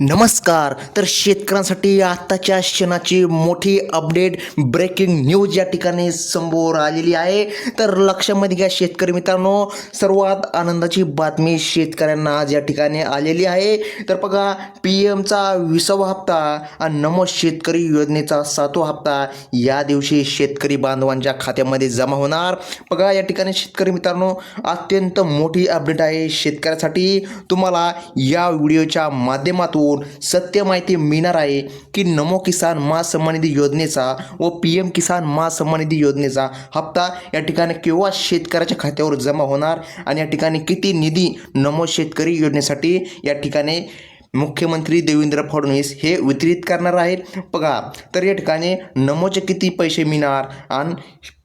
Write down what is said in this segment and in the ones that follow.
नमस्कार तर शेतकऱ्यांसाठी आत्ताच्या क्षणाची मोठी अपडेट ब्रेकिंग न्यूज या ठिकाणी समोर आलेली आहे. तर लक्षामध्ये घ्या शेतकरी मित्रांनो सर्वात आनंदाची बातमी शेतकऱ्यांना आज या ठिकाणी आलेली आहे. तर बघा पी एमचा विसावा हप्ता आणि नमो शेतकरी योजनेचा सातवा हप्ता या दिवशी शेतकरी बांधवांच्या खात्यामध्ये जमा होणार. बघा या ठिकाणी शेतकरी मित्रांनो अत्यंत मोठी अपडेट आहे शेतकऱ्यासाठी. तुम्हाला या व्हिडिओच्या माध्यमातून सत्य माहिती मिळणार आहे की नमो किसान मा निधी योजनेचा व पी एम किसान मा निधी योजनेचा हप्ता या ठिकाणी केव्हा शेतकऱ्याच्या खात्यावर जमा होणार आणि या ठिकाणी किती निधी नमो शेतकरी योजनेसाठी या ठिकाणी मुख्यमंत्री देवेंद्र फडणवीस हे वितरित करणार आहेत. बघा तर या ठिकाणी नमोचे किती पैसे मिळणार आणि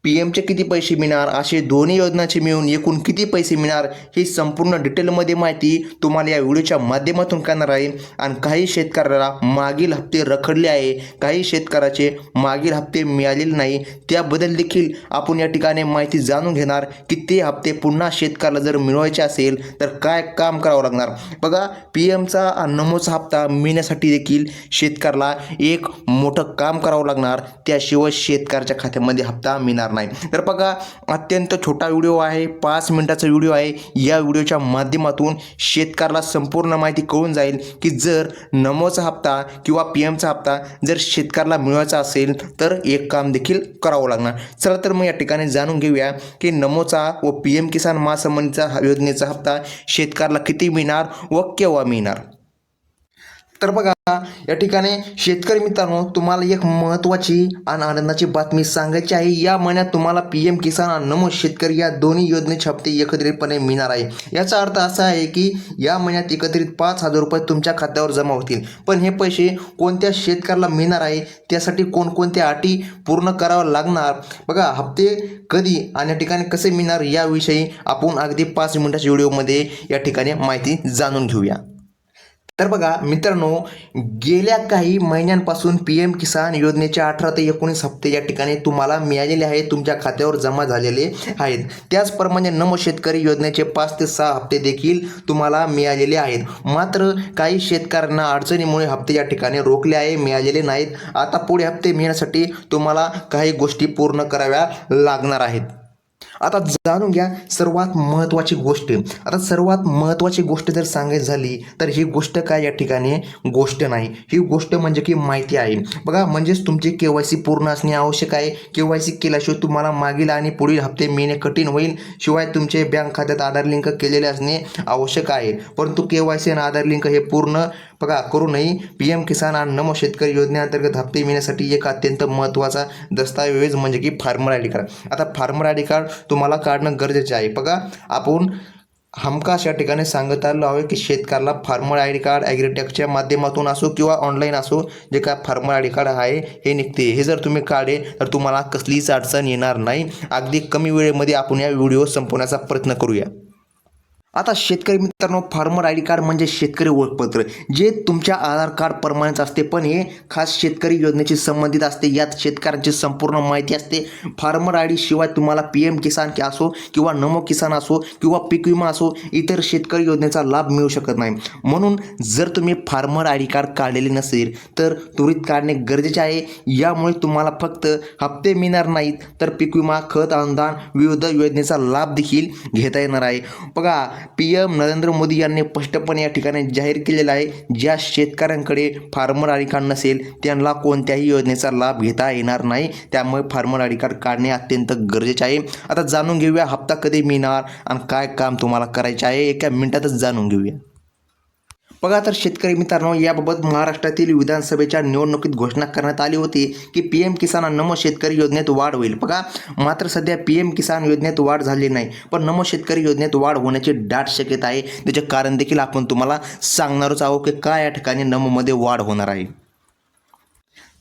पी एमचे किती पैसे मिळणार? असे दोन्ही योजनांचे मिळून एकूण किती पैसे मिळणार? ही संपूर्ण डिटेलमध्ये माहिती तुम्हाला या व्हिडिओच्या माध्यमातून करणार आहे. आणि काही शेतकऱ्याला मागील हप्ते रखडले आहे. काही शेतकऱ्याचे मागील हप्ते मिळालेले नाही. त्याबद्दल देखील आपण या ठिकाणी माहिती जाणून घेणार की ते हप्ते पुन्हा शेतकऱ्याला जर मिळवायचे असेल तर काय काम करावं लागणार? बघा पी एमचा नमोचा हप्ता मिळण्यासाठी देखील शेतकऱ्याला एक मोठं काम करावं लागणार. त्याशिवाय शेतकऱ्याच्या खात्यामध्ये हप्ता मिळणार नाही. तर बघा अत्यंत छोटा व्हिडिओ आहे पाच मिनटाचा व्हिडिओ आहे. या व्हिडिओच्या माध्यमातून शेतकऱ्याला संपूर्ण माहिती कळून जाईल की जर नमोचा हप्ता किंवा पी एमचा हप्ता जर शेतकऱ्याला मिळवायचा असेल तर एक काम देखील करावं लागणार. चला तर मग या ठिकाणी जाणून घेऊया की नमोचा व पी एम किसान महासंबंधीचा योजनेचा हप्ता शेतकऱ्याला किती मिळणार व केव्हा मिळणार. तर बघा या ठिकाणी शेतकरी मित्रांनो तुम्हाला एक महत्त्वाची आणि आनंदाची बातमी सांगायची आहे. या महिन्यात तुम्हाला पी एम किसान आणि नमो शेतकरी या दोन्ही योजनेचे हप्ते एकत्रितपणे मिळणार आहे. याचा अर्थ असा आहे की या महिन्यात एकत्रित पाच हजार रुपये तुमच्या खात्यावर जमा होतील. पण हे पैसे कोणत्या शेतकऱ्याला मिळणार आहे त्यासाठी कोणकोणत्या अटी पूर्ण करावं लागणार? बघा हप्ते कधी आणि या ठिकाणी कसे मिळणार याविषयी आपण अगदी पाच मिनिटाच्या व्हिडिओमध्ये या ठिकाणी माहिती जाणून घेऊया. तर बघा मित्रांनो गेल्या काही महिन्यांपासून पी एम किसान योजनेचे अठरा ते एकोणीस हप्ते या ठिकाणी तुम्हाला मिळालेले आहेत तुमच्या खात्यावर जमा झालेले आहेत. त्याचप्रमाणे नमो शेतकरी योजनेचे पाच ते सहा हप्ते देखील तुम्हाला मिळालेले आहेत. मात्र काही शेतकऱ्यांना अडचणीमुळे हप्ते या ठिकाणी रोखले आहे मिळालेले नाहीत. आता पुढे हप्ते मिळण्यासाठी तुम्हाला काही गोष्टी पूर्ण कराव्या लागणार आहेत. आता जाणून घ्या सर्वात महत्त्वाची गोष्ट. आता सर्वात महत्त्वाची गोष्ट जर सांगायची झाली तर ही गोष्ट काय या ठिकाणी? गोष्ट नाही. ही गोष्ट म्हणजे की माहिती आहे. बघा म्हणजेच तुमची के वाय सी पूर्ण असणे आवश्यक आहे. के वाय सी केल्याशिवाय तुम्हाला मागील आणि पुढील हप्ते मिळणे कठीण होईल. शिवाय तुमचे बँक खात्यात आधार लिंक केलेले असणे आवश्यक आहे. परंतु के वाय सी आणि आधार लिंक हे पूर्ण बघा करूनही पी एम किसान आणि नमो शेतकरी योजनेअंतर्गत हप्ते मिळण्यासाठी एक अत्यंत महत्त्वाचा दस्तावेज म्हणजे की फार्मर आय डी कार्ड. आता फार्मर आय डी कार्ड तुम्हाला काढणं गरजेचे आहे. बघा आपण हमखास या ठिकाणी सांगत आलो आहे की शेतकऱ्याला फार्मर आय डी कार्ड ॲग्रीटेकच्या माध्यमातून असो किंवा ऑनलाईन असो जे काय फार्मर आय डी कार्ड आहे हे निघते. हे जर तुम्ही काढे तर तुम्हाला कसलीच अडचण येणार नाही. अगदी कमी वेळेमध्ये आपण या व्हिडिओ संपवण्याचा प्रयत्न करूया. आता शेतकरी मित्रांनो फार्मर आय डी कार्ड म्हणजे शेतकरी ओळखपत्र जे तुमच्या आधार कार्ड प्रमाणेच असते. पण हे खास शेतकरी योजनेशी संबंधित असते. यात शेतकऱ्यांची संपूर्ण माहिती असते. फार्मर आय डी शिवाय तुम्हाला पी एम किसान की असो किंवा नमो किसान असो किंवा पीक विमा असो इतर शेतकरी योजनेचा लाभ मिळू शकत नाही. म्हणून जर तुम्ही फार्मर आय डी कार्ड काढलेले नसेल तर त्वरित काढणे गरजेचे आहे. यामुळे तुम्हाला फक्त हप्ते मिळणार नाहीत तर पीक विमा खत अनुदान विविध योजनेचा लाभ देखील घेता येणार आहे. बघा पी एम नरेंद्र मोदी यांनी स्पष्टपणे या ठिकाणी जाहीर केलेलं आहे ज्या शेतकऱ्यांकडे फार्मर आय कार्ड नसेल त्यांना कोणत्याही योजनेचा लाभ घेता येणार नाही. त्यामुळे फार्मर आय कार्ड काढणे अत्यंत गरजेचे आहे. आता जाणून घेऊया हप्ता कधी मिळणार आणि काय काम तुम्हाला करायचे आहे एका मिनिटातच जाणून घेऊया. बघा तर शेतकरी मित्रांनो याबाबत महाराष्ट्रातील विधानसभेच्या निवडणुकीत घोषणा करण्यात आली होती की पी एम किसान आणि नमो शेतकरी योजनेत वाढ होईल. बघा मात्र सध्या पी एम किसान योजनेत वाढ झाली नाही पण नमो शेतकरी योजनेत वाढ होण्याची दाट शक्यता आहे. त्याचे कारण देखील आपण तुम्हाला सांगणारच आहोत की काय या ठिकाणी नमोमध्ये वाढ होणार आहे.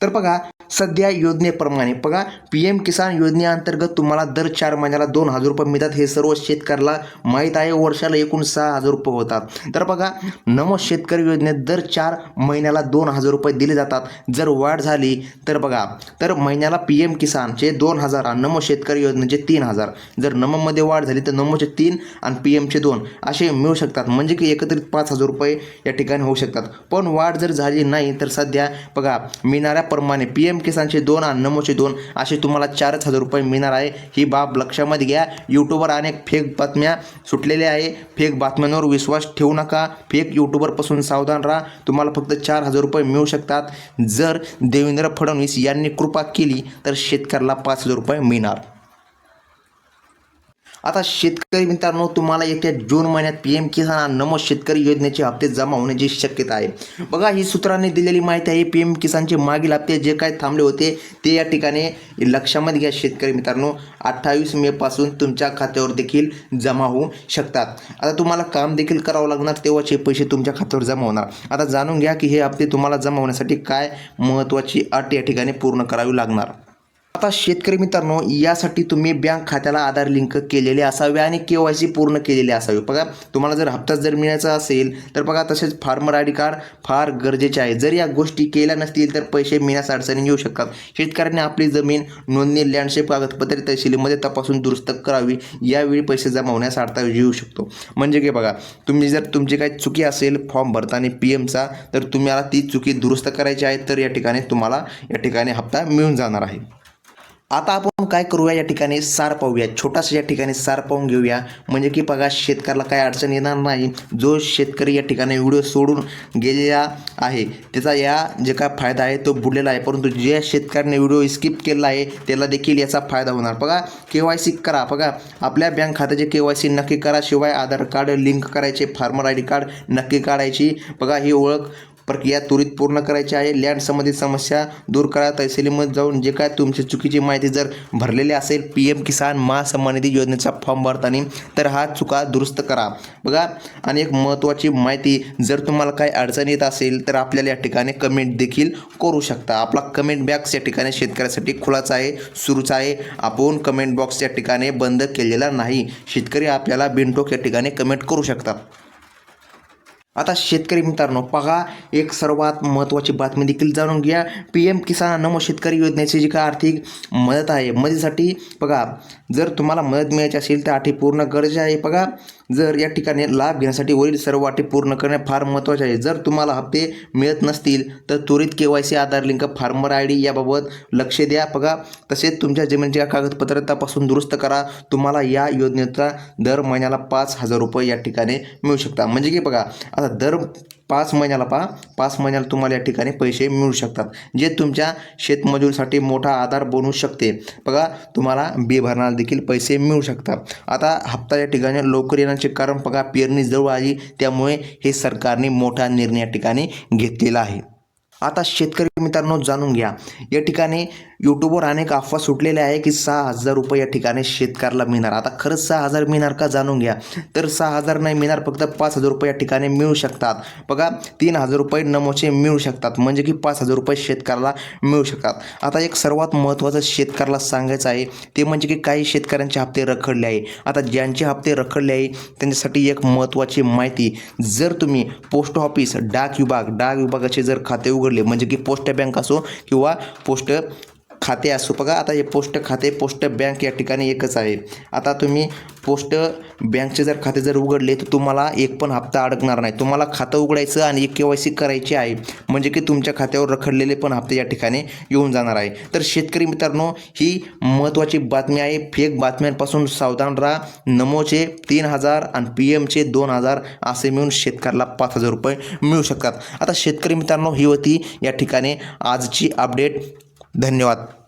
तर बघा सध्या योजनेप्रमाणे बघा पी एम किसान योजनेअंतर्गत तुम्हाला दर चार महिन्याला दोन हजार रुपये मिळतात. हे सर्व शेतकऱ्याला माहीत आहे वर्षाला एकूण सहा हजार रुपये होतात. तर बघा नमो शेतकरी योजनेत दर चार महिन्याला दोन हजार रुपये दिले जातात. जर वाढ झाली तर बघा तर महिन्याला पी एम किसानचे दोन हजार आणि नमो शेतकरी योजनेचे तीन हजार. जर नमोमध्ये वाढ झाली तर नमोचे तीन आणि पी एमचे दोन. असे मिळू शकतात. म्हणजे की एकत्रित पाच हजार रुपये या ठिकाणी होऊ शकतात. पण वाढ जर झाली नाही तर सध्या बघा मिळणाऱ्या त्याप्रमाणे पी एम किसानचे दोन आणि नमोचे दोन असे तुम्हाला चारच हजार रुपये मिळणार आहे. ही बाब लक्षामध्ये घ्या. यूट्यूबवर अनेक फेक बातम्या सुटलेल्या आहे. फेक बातम्यांवर विश्वास ठेवू नका. फेक यूट्यूबरपासून सावधान राहा. तुम्हाला फक्त चार हजार रुपये मिळू शकतात. जर देवेंद्र फडणवीस यांनी कृपा केली तर शेतकऱ्याला पाच हजार रुपये मिळणार. आता शेतकरी मित्रांनो तुम्हाला येत्या जून महिन्यात पी एम किसान नमो शेतकरी योजनेचे हप्ते जमा होण्याची शक्यता आहे. बघा ही सूत्रांनी दिलेली माहिती आहे पी एम किसानचे मागील हप्ते जे काय थांबले होते ते या ठिकाणी लक्षामध्ये घ्या शेतकरी मित्रांनो. अठ्ठावीस मे पासून तुमच्या खात्यावर देखील जमा होऊ शकतात. आता तुम्हाला काम देखील करावं लागणार तेव्हाचे पैसे तुमच्या खात्यावर जमा होणार. आता जाणून घ्या की हे हप्ते तुम्हाला जमा होण्यासाठी काय महत्त्वाची अट या ठिकाणी पूर्ण करावी लागणार. आता शेतकरी मित्रांनो यासाठी तुम्ही बँक खात्याला आधार लिंक केलेले असावे आणि के वाय सी पूर्ण केलेले असावे. बघा तुम्हाला जर हप्ता जर मिळायचा असेल तर बघा तसेच फार्मर आय डी कार्ड फार गरजेचे आहे. जर या गोष्टी केल्या नसतील तर पैसे मिळण्यास अडचणी येऊ शकतात. शेतकऱ्यांनी आपली जमीन नोंदणी लँडशेप कागदपत्रे तहसीलमध्ये तपासून दुरुस्त करावी. यावेळी पैसे जमा होण्यास अडथळा येऊ शकतो. म्हणजे की बघा तुम्ही जर तुमची काही चुकी असेल फॉर्म भरताना पी एमचा तर तुम्हाला ती चुकी दुरुस्त करायची आहे तर या ठिकाणी तुम्हाला या ठिकाणी हप्ता मिळून जाणार आहे. आता आपण काय करूया या ठिकाणी सार पाहूया. छोटासा या ठिकाणी सार पाहून घेऊया. म्हणजे की बघा शेतकऱ्याला काय अडचण येणार नाही. जो शेतकरी या ठिकाणी व्हिडिओ सोडून गेलेला आहे त्याचा या जे काय फायदा आहे तो बुडलेला आहे. परंतु ज्या शेतकऱ्याने व्हिडिओ स्किप केला आहे त्याला देखील याचा फायदा होणार. बघा के वाय सी करा. बघा आपल्या बँक खात्याचे के वाय सी नक्की करा. शिवाय आधार कार्ड लिंक करायचे फार्मर आय डी कार्ड नक्की काढायची. बघा ही ओळख प्रक्रिया त्वरित पूर्ण करायची आहे. लँड संबंधित समस्या दूर करा. तहसीलीमध्ये जाऊन जे काय तुमची चुकीची माहिती जर भरलेली असेल पी एम किसान महासन्मानिधी योजनेचा फॉर्म भरताना तर हा चुका दुरुस्त करा. बघा आणि एक महत्त्वाची माहिती जर तुम्हाला काही अडचण येत असेल तर आपल्याला या ठिकाणी कमेंट देखील करू शकता. आपला कमेंट बॉक्स या ठिकाणी शेतकऱ्यासाठी खुलाच आहे सुरूच आहे. आपण कमेंट बॉक्स या ठिकाणी बंद केलेला नाही. शेतकरी आपल्याला बिनटोक या ठिकाणी कमेंट करू शकतात. आता शेतकरी मित्रांनो पहा एक सर्वात महत्त्वाची बातमी देखील जाणून घ्या. पी एम किसान नमो शेतकरी योजनेची जी काय आर्थिक मदत आहे मदतीसाठी बघा जर तुम्हाला मदत मिळायची असेल तर अटी पूर्ण गरजे आहे. बघा जर या ठिकाणी लाभ घेण्यासाठी वरील सर्व अटी पूर्ण करणे फार महत्त्वाचे आहे. जर तुम्हाला हप्ते मिळत नसतील तर त्वरित K Y C Aadhaar link farmer I D याबाबत लक्ष द्या. बघा तसेच तुमच्या जमिनीच्या कागदपत्र तपासून दुरुस्त करा. तुम्हाला या योजनेचा दर महिन्याला पाच हजार रुपये या ठिकाणी मिळू शकता म्हणजे की बघा आता दर पाच महिन्याला पहा पाच महिन्याला तुम्हाला या ठिकाणी पैसे मिळू शकतात जे तुमच्या शेतमजूरसाठी मोठा आधार बनू शकते. बघा तुम्हाला बी भरणाला देखील पैसे मिळू शकतात. आता हप्ता या ठिकाणी लवकर येण्याचे कारण बघा पेरणी जवळ आली त्यामुळे हे सरकारने मोठा निर्णय या ठिकाणी घेतलेला आहे. आता शेतकरी मित्रांनो जाणून घ्या या ठिकाणी यूट्यूबवर अनेक अफवा सुटलेल्या आहे की सहा हजार रुपये या ठिकाणी शेतकऱ्याला मिळणार. आता खरंच सहा हजार मिळणार का जाणून घ्या. तर सहा हजार नाही मिळणार फक्त पाच हजार रुपये या ठिकाणी मिळू शकतात. बघा तीन हजार रुपये नमोचे मिळू शकतात. म्हणजे की पाच हजार रुपये शेतकऱ्याला मिळू शकतात. आता एक सर्वात महत्त्वाचं शेतकऱ्याला सांगायचं आहे ते म्हणजे की काही शेतकऱ्यांचे हप्ते रखडले आहे. आता ज्यांचे हप्ते रखडले आहे त्यांच्यासाठी एक महत्त्वाची माहिती जर तुम्ही पोस्ट ऑफिस डाक विभाग डाक विभागाचे जर खाते उघडले म्हणजे की पोस्ट बँक असो किंवा पोस्ट खाते असो. बघा आता हे पोस्ट खाते पोस्ट बँक या ठिकाणी एकच आहे. आता तुम्ही पोस्ट बँकचे जर खाते जर उघडले तर तुम्हाला एक पण हप्ता अडकणार नाही. तुम्हाला खातं उघडायचं आणि एक के वाय सी करायची आहे. म्हणजे की तुमच्या खात्यावर रखडलेले पण हप्ते या ठिकाणी येऊन जाणार आहे. तर शेतकरी मित्रांनो ही महत्त्वाची बातमी आहे. फेक बातम्यांपासून सावधान राहा. नमोचे तीन हजार आणि पी एमचे दोन हजार असे मिळून शेतकऱ्याला पाच हजार रुपये मिळू शकतात. आता शेतकरी मित्रांनो ही होती या ठिकाणी आजची अपडेट धन्यवाद.